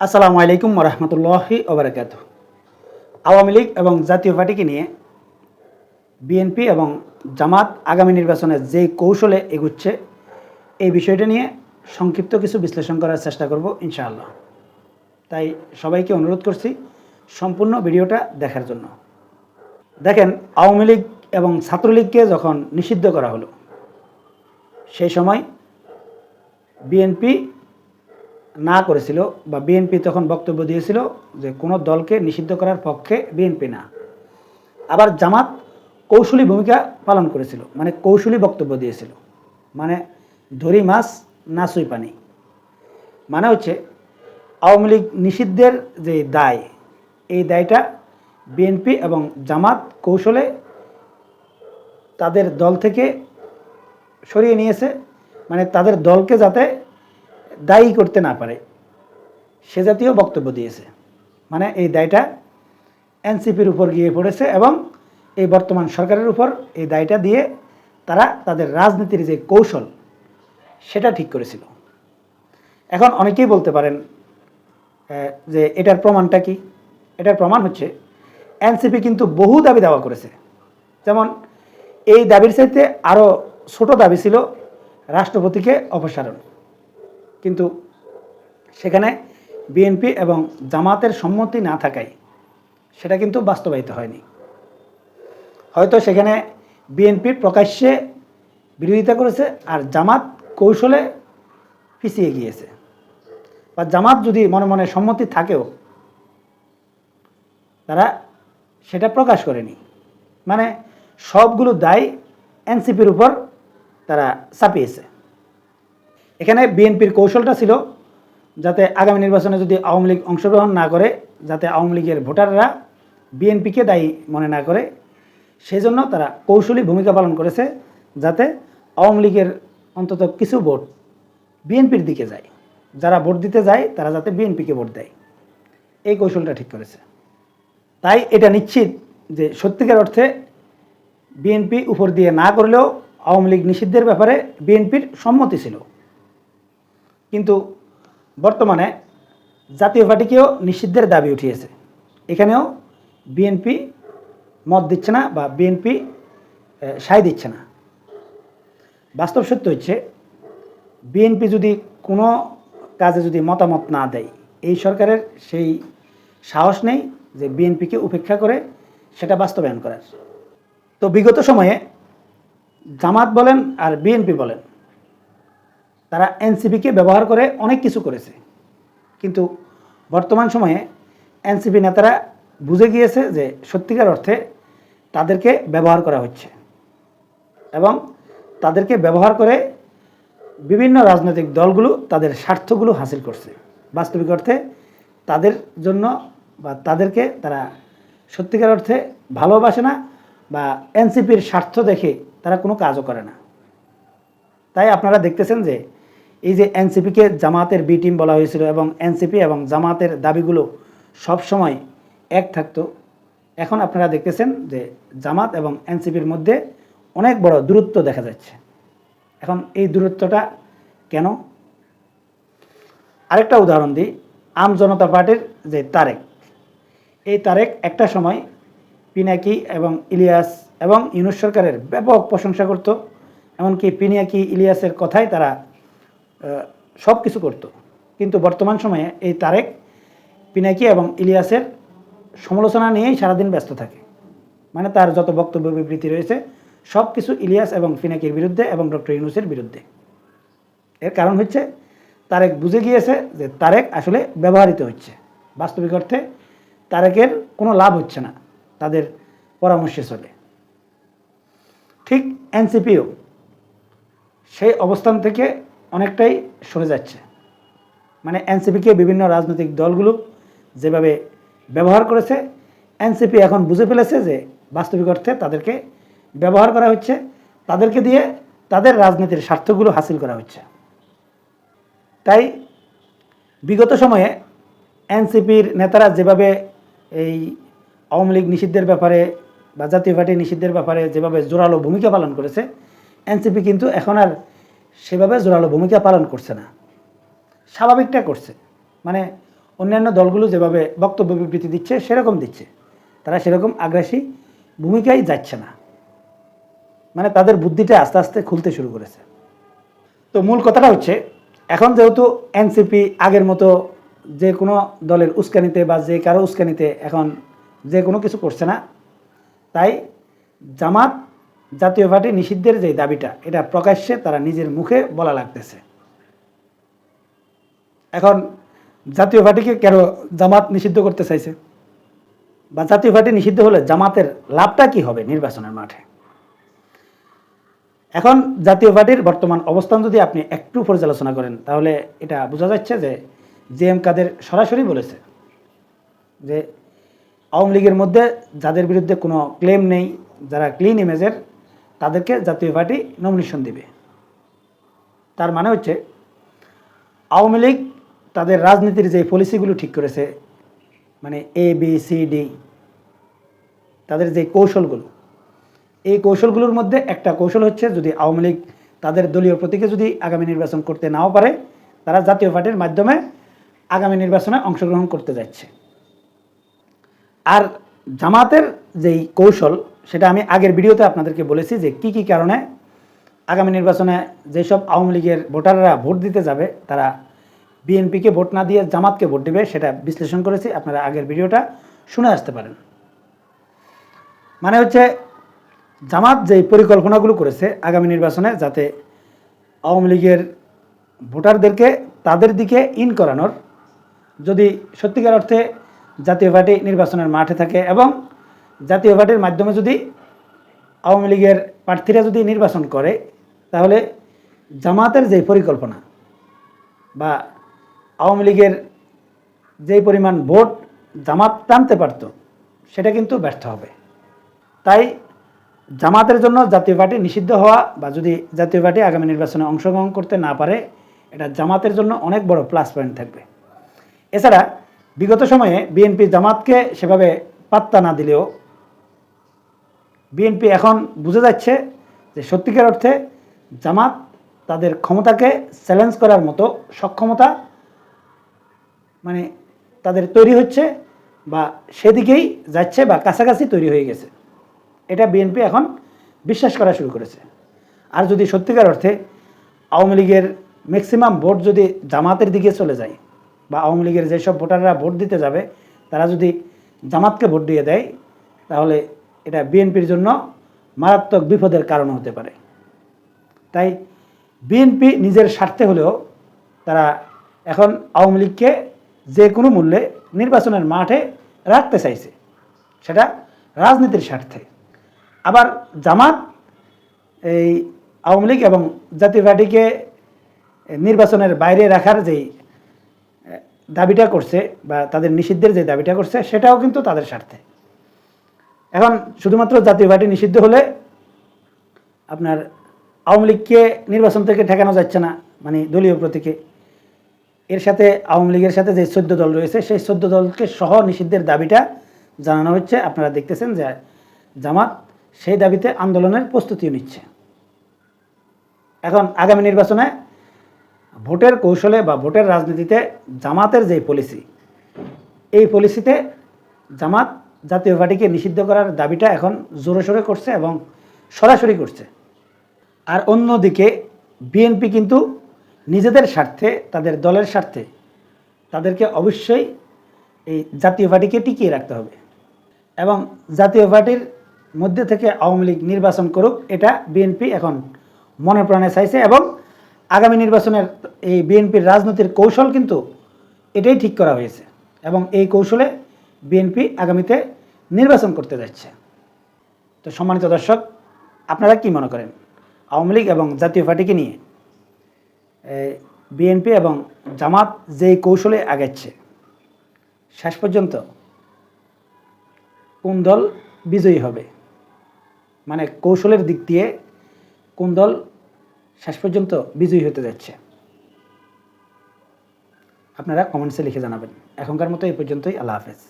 আসসালামু আলাইকুম রহমতুল্লাহি ওবরাকাত আওয়ামী লীগ এবং জাতীয় পার্টিকে নিয়ে বিএনপি এবং জামাত আগামী নির্বাচনে যে কৌশলে এগুচ্ছে, এই বিষয়টা নিয়ে সংক্ষিপ্ত কিছু বিশ্লেষণ করার চেষ্টা করব ইনশাআল্লাহ। তাই সবাইকে অনুরোধ করছি সম্পূর্ণ ভিডিওটা দেখার জন্য। দেখেন, আওয়ামী লীগ এবং ছাত্রলীগকে যখন নিষিদ্ধ করা হলো, সেই সময় বিএনপি না করেছিল বা বিএনপি তখন বক্তব্য দিয়েছিল যে কোনো দলকে নিষিদ্ধ করার পক্ষে বিএনপি না। আবার জামাত কৌশলী ভূমিকা পালন করেছিল মানে কৌশলী বক্তব্য দিয়েছিল মানে ধরি মাছ না সুই পানি। মানে হচ্ছে আওয়ামী লীগ নিষিদ্ধের যে দায়, এই দায়টা বিএনপি এবং জামাত কৌশলে তাদের দল থেকে সরিয়ে নিয়েছে মানে তাদের দলকে যাতে দায়ী করতে না পারে, সে জাতীয় বক্তব্য দিয়েছে। মানে এই দায়টা এনসিপির উপর গিয়ে পড়েছে এবং এই বর্তমান সরকারের উপর এই দায়টা দিয়ে তারা তাদের রাজনীতির যে কৌশল, সেটা ঠিক করেছিল। এখন অনেকেই বলতে পারেন যে এটার প্রমাণটা কি? এটার প্রমাণ হচ্ছে, এনসিপি কিন্তু বহু দাবি দাওয়া করেছে। যেমন, এই দাবির চাইতে আরও ছোট দাবি ছিল রাষ্ট্রপতিকে অপসারণ। কিন্তু সেখানে বিএনপি এবং জামাতের সম্মতি না থাকায় সেটা কিন্তু বাস্তবায়িত হয়নি। হয়তো সেখানে বিএনপি প্রকাশ্যে বিরোধিতা করেছে আর জামাত কৌশলে পিছিয়ে গিয়েছে। বা জামাত যদি মনে মনে সম্মতি থাকেও, তারা সেটা প্রকাশ করেনি। মানে সবগুলো দায় এনসিপির উপর তারা চাপিয়েছে। এখানে বিএনপির কৌশলটা ছিল যাতে আগামী নির্বাচনে যদি আওয়ামী লীগ অংশগ্রহণ না করে, যাতে আওয়ামী লীগের ভোটাররা বিএনপিকে দায়ী মনে না করে সেই জন্য তারা কৌশলী ভূমিকা পালন করেছে যাতে আওয়ামী লীগের অন্তত কিছু ভোট বিএনপির দিকে যায়। যারা ভোট দিতে যায়, তারা যাতে বিএনপিকে ভোট দেয়। এই কৌশলটা ঠিক করেছে। তাই এটা নিশ্চিত যে সত্যিকার অর্থে বিএনপি উপর দিয়ে না করলেও আওয়ামী লীগ নিষিদ্ধের ব্যাপারে বিএনপির সম্মতি ছিল। কিন্তু বর্তমানে জাতীয় পার্টিকেও নিষিদ্ধের দাবি উঠিয়েছে। এখানেও বিএনপি মত দিচ্ছে না বা বিএনপি সায় দিচ্ছে না। বাস্তব সত্য হচ্ছে, বিএনপি যদি কোনো কাজে যদি মতামত না দেয়, এই সরকারের সেই সাহস নেই যে বিএনপিকে উপেক্ষা করে সেটা বাস্তবায়ন করার। তো বিগত সময়ে জামাত বলেন আর বিএনপি বলেন তারা এনসিপিকে ব্যবহার করে অনেক কিছু করেছে। কিন্তু বর্তমান সময়ে এনসিপি নেতারা বুঝে গিয়েছে যে সত্যিকার অর্থে তাদেরকে ব্যবহার করা হচ্ছে এবং তাদেরকে ব্যবহার করে বিভিন্ন রাজনৈতিক দলগুলো তাদের স্বার্থগুলো হাসিল করছে। বাস্তবিক অর্থে তাদের জন্য বা তাদেরকে তারা সত্যিকার অর্থে ভালোবাসে না বা এনসিপির স্বার্থ দেখে তারা কোনো কাজও করে না। তাই আপনারা দেখতেছেন যে এই যে এনসিপিকে জামাতের বি টিম বলা হয়েছিল এবং এনসিপি এবং জামাতের দাবিগুলো সব সময় এক থাকতো, এখন আপনারা দেখতেছেন যে জামাত এবং এনসিপির মধ্যে অনেক বড় দূরত্ব দেখা যাচ্ছে। এখন এই দূরত্বটা কেন? আরেকটা উদাহরণ দিই, আম জনতা পার্টির যে তারেক, এই তারেক একটা সময় পিনাকি এবং ইলিয়াস এবং ইউনুস সরকারের ব্যাপক প্রশংসা করত, এমনকি পিনাকি ইলিয়াসের কথাই তারা সব কিছু করতো। কিন্তু বর্তমান সময়ে এই তারেক, পিনাকি এবং ইলিয়াসের সমালোচনা নিয়েই সারাদিন ব্যস্ত থাকে। মানে তার যত বক্তব্য বিবৃতি রয়েছে সব কিছু ইলিয়াস এবং পিনাকির বিরুদ্ধে এবং ডক্টর ইউনুসের বিরুদ্ধে। এর কারণ হচ্ছে, তারেক বুঝে গিয়েছে যে তারেক আসলে ব্যবহৃত হচ্ছে। বাস্তবিক অর্থে, তারেকের কোনো লাভ হচ্ছে না। তাদের পরামর্শে চলে। ঠিক এনসিপিও সেই অবস্থান থেকে অনেকটাই সরে যাচ্ছে। মানে এনসিপিকে বিভিন্ন রাজনৈতিক দলগুলো যেভাবে ব্যবহার করেছে এনসিপি এখন বুঝে ফেলেছে যে বাস্তবিক অর্থে তাদেরকে ব্যবহার করা হচ্ছে, তাদেরকে দিয়ে তাদের রাজনীতির স্বার্থগুলো হাসিল করা হচ্ছে। তাই বিগত সময়ে এনসিপির নেতারা যেভাবে এই আওয়ামী লীগ নিষিদ্ধের ব্যাপারে বা জাতীয় পার্টি নিষিদ্ধের ব্যাপারে যেভাবে জোরালো ভূমিকা পালন করেছে এনসিপি কিন্তু এখন আর সেভাবে জোরালো ভূমিকা পালন করছে না। স্বাভাবিকটা করছে। মানে অন্যান্য দলগুলো যেভাবে বক্তব্য বিবৃতি দিচ্ছে, সেরকম দিচ্ছে। তারা সেরকম আগ্রাসী ভূমিকায় যাচ্ছে না। মানে তাদের বুদ্ধিটা আস্তে আস্তে খুলতে শুরু করেছে। তো মূল কথাটা হচ্ছে, এখন যেহেতু এনসিপি আগের মতো যে কোনো দলের উস্কানিতে বা যে কারও উস্কানিতে এখন যে কোনো কিছু করছে না, তাই জামাত জাতীয় পার্টি নিষিদ্ধের যে দাবিটা, এটা প্রকাশ্যে তারা নিজের মুখে বলা লাগতেছে। এখন জাতীয় পার্টিকে কেন জামাত নিষিদ্ধ করতে চাইছে? বা জাতীয় পার্টি নিষিদ্ধ হলে জামাতের লাভটা কি হবে নির্বাচনের মাঠে? এখন জাতীয় পার্টির বর্তমান অবস্থান যদি আপনি একটু পর্যালোচনা করেন, তাহলে এটা বোঝা যাচ্ছে যে জে এম কাদের সরাসরি বলেছে যে আওয়ামী লীগের মধ্যে যাদের বিরুদ্ধে কোনো ক্লেম নেই, যারা ক্লিন ইমেজের তাদেরকে জাতীয় পার্টি নমিনেশন দিবে। তার মানে হচ্ছে, আওয়ামী লীগ তাদের রাজনীতির যে পলিসিগুলো ঠিক করেছে মানে এ বি সি ডি তাদের যে কৌশলগুলো, এই কৌশলগুলোর মধ্যে একটা কৌশল হচ্ছে যদি আওয়ামী লীগ তাদের দলীয় প্রতীকে যদি আগামী নির্বাচন করতে নাও পারে, তারা জাতীয় পার্টির মাধ্যমে আগামী নির্বাচনে অংশগ্রহণ করতে যাচ্ছে। আর জামাতের যেই কৌশল সেটা আমি আগের ভিডিওতে আপনাদেরকে বলেছি যে কি কি কারণে আগামী নির্বাচনে যেসব আওয়ামী লীগের ভোটাররা ভোট দিতে যাবে, তারা বিএনপিকে ভোট না দিয়ে জামাতকে ভোট দেবে, সেটা বিশ্লেষণ করেছি। আপনারা আগের ভিডিওটা শুনে আসতে পারেন। মানে হচ্ছে জামাত যেই পরিকল্পনাগুলো করেছে আগামী নির্বাচনে যাতে আওয়ামী লীগের ভোটারদেরকে তাদের দিকে ইন করানোর, যদি সত্যিকার অর্থে জাতীয় পার্টি নির্বাচনের মাঠে থাকে এবং জাতীয় পার্টির মাধ্যমে যদি আওয়ামী লীগের প্রার্থীরা যদি নির্বাচন করে, তাহলে জামাতের যে পরিকল্পনা বা আওয়ামী লীগের যেই পরিমাণ ভোট জামাত টানতে পারত, সেটা কিন্তু ব্যর্থ হবে। তাই জামাতের জন্য জাতীয় পার্টি নিষিদ্ধ হওয়া বা যদি জাতীয় পার্টি আগামী নির্বাচনে অংশগ্রহণ করতে না পারে, এটা জামাতের জন্য অনেক বড় প্লাস পয়েন্ট থাকবে। এছাড়া বিগত সময়ে বিএনপি জামাতকে সেভাবে পাত্তা না দিলেও বিএনপি এখন বুঝে যাচ্ছে যে সত্যিকার অর্থে জামাত তাদের ক্ষমতাকে চ্যালেঞ্জ করার মতো সক্ষমতা মানে তাদের তৈরি হচ্ছে বা সেদিকেই যাচ্ছে বা কাছাকাছি তৈরি হয়ে গেছে। এটা বিএনপি এখন বিশ্বাস করা শুরু করেছে। আর যদি সত্যিকার অর্থে আওয়ামী লীগের ম্যাক্সিমাম ভোট যদি জামাতের দিকে চলে যায় বা আওয়ামী লীগের যেসব ভোটাররা ভোট দিতে যাবে, তারা যদি জামাতকে ভোট দিয়ে দেয়, তাহলে এটা বিএনপির জন্য মারাত্মক বিপদের কারণ হতে পারে। তাই বিএনপি নিজের স্বার্থে হলেও তারা এখন আওয়ামী লীগকে যে কোনো মূল্যে নির্বাচনের মাঠে রাখতে চাইছে, সেটা রাজনীতির স্বার্থে। আবার জামাত এই আওয়ামী লীগ এবং জাতীয় পার্টিকে নির্বাচনের বাইরে রাখার যেই দাবিটা করছে বা তাদের নিষিদ্ধের যে দাবিটা করছে, সেটাও কিন্তু তাদের স্বার্থে। এখন শুধুমাত্র জাতীয় পার্টি নিষিদ্ধ হলে আপনার আওয়ামী লীগকে নির্বাচন থেকে ঠেকানো যাচ্ছে না মানে দলীয় প্রতীকে। এর সাথে আওয়ামী লীগের সাথে যে চোদ্দ দল রয়েছে, সেই চোদ্দ দলকে সহ নিষিদ্ধের দাবিটা জানানো হচ্ছে। আপনারা দেখতেছেন যে জামাত সেই দাবিতে আন্দোলনের প্রস্তুতিও নিচ্ছে। এখন আগামী নির্বাচনে ভোটের কৌশলে বা ভোটের রাজনীতিতে জামাতের যে পলিসি এই পলিসিতে জামাত জাতীয় পার্টিকে নিষিদ্ধ করার দাবিটা এখন জোরে সোরে করছে এবং সরাসরি করছে। আর অন্যদিকে বিএনপি কিন্তু নিজেদের স্বার্থে, তাদের দলের স্বার্থে তাদেরকে অবশ্যই এই জাতীয় পার্টিকে টিকিয়ে রাখতে হবে এবং জাতীয় পার্টির মধ্যে থেকে আওয়ামী লীগ নির্বাচন করুক, এটা বিএনপি এখন মনে প্রাণে চাইছে এবং আগামী নির্বাচনের এই বিএনপির রাজনীতির কৌশল কিন্তু এটাই ঠিক করা হয়েছে এবং এই কৌশলে বিএনপি আগামীতে নির্বাচন করতে যাচ্ছে। তো সম্মানিত দর্শক, আপনারা কি মনে করেন? আওয়ামী লীগ এবং জাতীয় পার্টিকে নিয়ে বিএনপি এবং জামাত যেই কৌশলে আগাচ্ছে, শেষ পর্যন্ত কোন দল বিজয়ী হবে? মানে কৌশলের দিক দিয়ে কোন দল শেষ পর্যন্ত বিজয়ী হতে যাচ্ছে? আপনারা কমেন্টসে লিখে জানাবেন। এখনকার মতো এই পর্যন্তই, আল্লাহ হাফেজ।